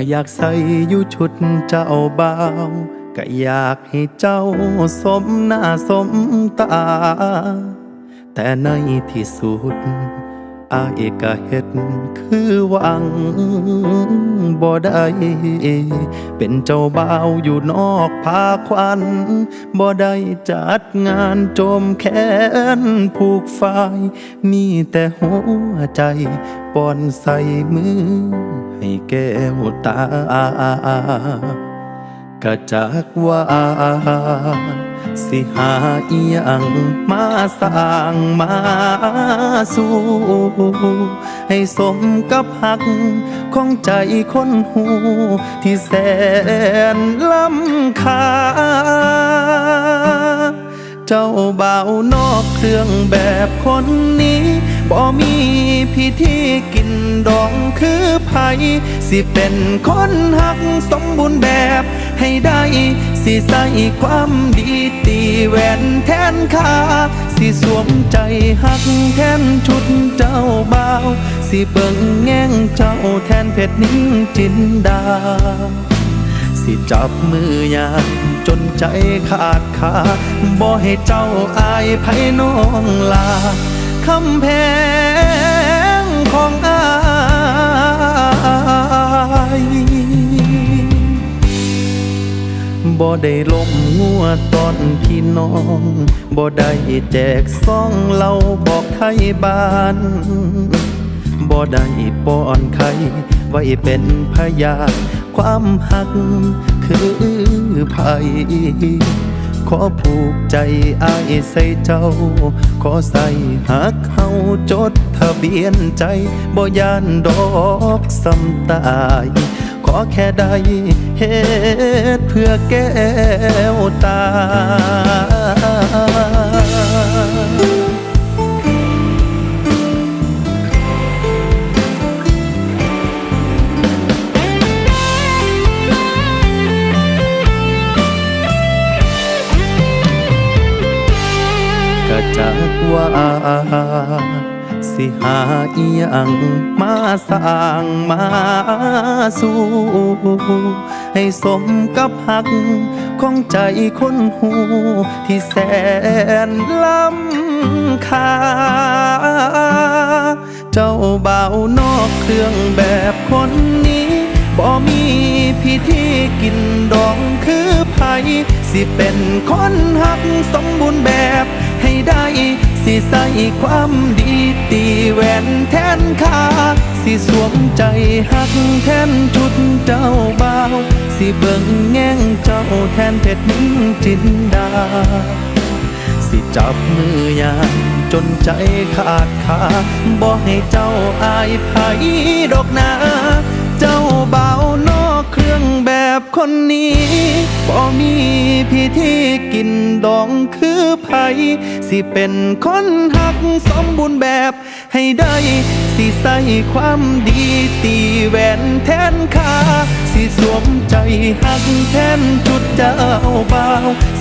ก็อยากใส่อยู่ชุดเจ้าบ่าวก็อยากให้เจ้าสมหน้าสมตา แต่ในที่สุด อายก็เฮ็ดคือหวังบ่ได้เป็นเจ้าบ่าวอยู่นอกพาควันบ่ได้จัดงานโจมแขนผูกฝ่าย มีแต่หัวใจป้อนใส่มือให้แก้วตา ก็จากว่าสิหาอียังมาสร้างมาสู่ให้สมกับหักของใจคนหู ที่แสนล้ำค่าเจ้าบ่าวนอกเครื่องแบบคนนี้บ่มีพิธีกินดองคือไผสิเป็นคนหักสมบูรณ์แบบ ให้ได้ สิใส่ความดีตีแหวนแทนค่าสิสวมใจหักแทนชุดเจ้าบ่าว สิเบิ่งแง่งเจ้าแทนเพชรนิ่งจินดา สิจับมือยามจนใจขาดขาบ่ให้เจ้าอายไผน้องลาคำแพงของอาย บ่ได้ลมงัวตอนพี่น้องบ่ได้แจกซองเหล้าบอกไทยบ้านบ่ได้ป้อนไข่ไว้เป็นพยานความหักคือไผขอผูกใจอายใส่เจ้า ขอใส่หักเฮาจดทะเบียนใจบ่ยานดอกสำตาย ขอแค่ได้เฮ็ดเพื่อแก้วตาก็จากว่า สิหาอียงมาสร้างมาสู่ให้สมกับหักของใจคนหูที่แสนล้ำค่าเจ้าเบานอกเครื่องแบบคนนี้บ่มีพิธีกินดองคือไผสิเป็นคนหักสมบูรณ์แบบ ใส่ความดีตีแหวนแทนค่าสิสวมใจหักแทนชุดเจ้าบ่าว สิเบิ่งแง่งเจ้าแทนเพชรนิ่งจินดา สิจับมือยามจนใจขาดขาบ่ให้เจ้าอายไผดอกนา เจ้าบ่าวนอกเครื่องแบบคนนี้บ่มีพิธีกินดองคือ ไผสิเป็นคนหักสมบูรณ์แบบให้ได้สิใส่ความดีตีแหวนแทนค่าสิสวมใจหักแทนจุดเจ้าเบา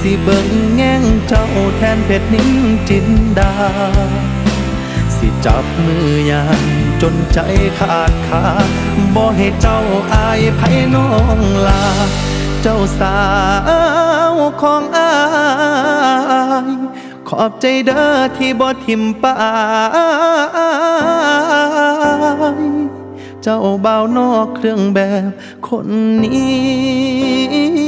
สิเบิ่งแง่งเจ้าแทนเพชรนิ่งจินดา สิจับมือยามจนใจขาดขาบ่ให้เจ้าอายไผน้องลา เจ้าสาว ของอายขอบใจเด้อที่บ่ทิมปายเจ้าเบาวนอกเครื่องแบบคนนี้